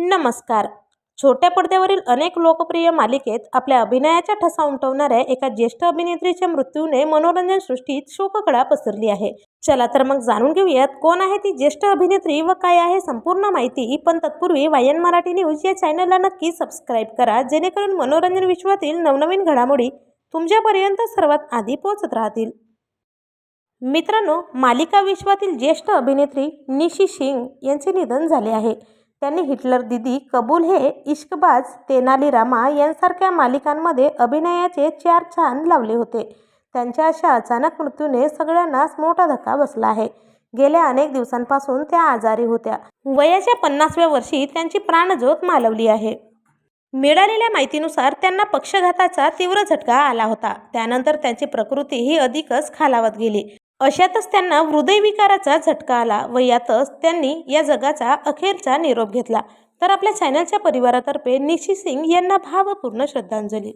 नमस्कार. छोट्या पडद्यावरील अनेक लोकप्रिय मालिकेत आपल्या अभिनयाच्या ठसा उमटवणाऱ्या एका ज्येष्ठ अभिनेत्रीच्या मृत्यूने मनोरंजन सृष्टीत शोककळा पसरली आहे. चला तर मग जाणून घेऊयात कोण आहे ती ज्येष्ठ अभिनेत्री व काय आहे संपूर्ण माहिती. पण तत्पूर्वी वायन मराठी न्यूज या चॅनलला नक्की सबस्क्राईब करा जेणेकरून मनोरंजन विश्वातील नवनवीन घडामोडी तुमच्यापर्यंत सर्वात आधी पोहोचत राहतील. मित्रांनो मालिका विश्वातील ज्येष्ठ अभिनेत्री निशी सिंग यांचे निधन झाले आहे. त्यांनी हिटलर दिदी कबूल हे इश्कबाज तेनाली रामा यांसारख्या मालिकांमध्ये अभिनयाचे चार छान लावले होते. त्यांच्या अशा अचानक मृत्यूने सगळ्यांनाच मोठा धक्का बसला आहे. गेल्या अनेक दिवसांपासून त्या आजारी होत्या. वयाच्या पन्नासव्या वर्षी त्यांची प्राणज्योत मालवली आहे. मिळालेल्या माहितीनुसार त्यांना पक्षघाताचा तीव्र झटका आला होता. त्यानंतर त्यांची प्रकृतीही अधिकच खालावत गेली. अशातच त्यांना हृदयविकाराचा झटका आला व यातच त्यांनी या जगाचा अखेरचा निरोप घेतला. तर आपल्या चॅनलच्या परिवारातर्फे निशी सिंग यांना भावपूर्ण श्रद्धांजली.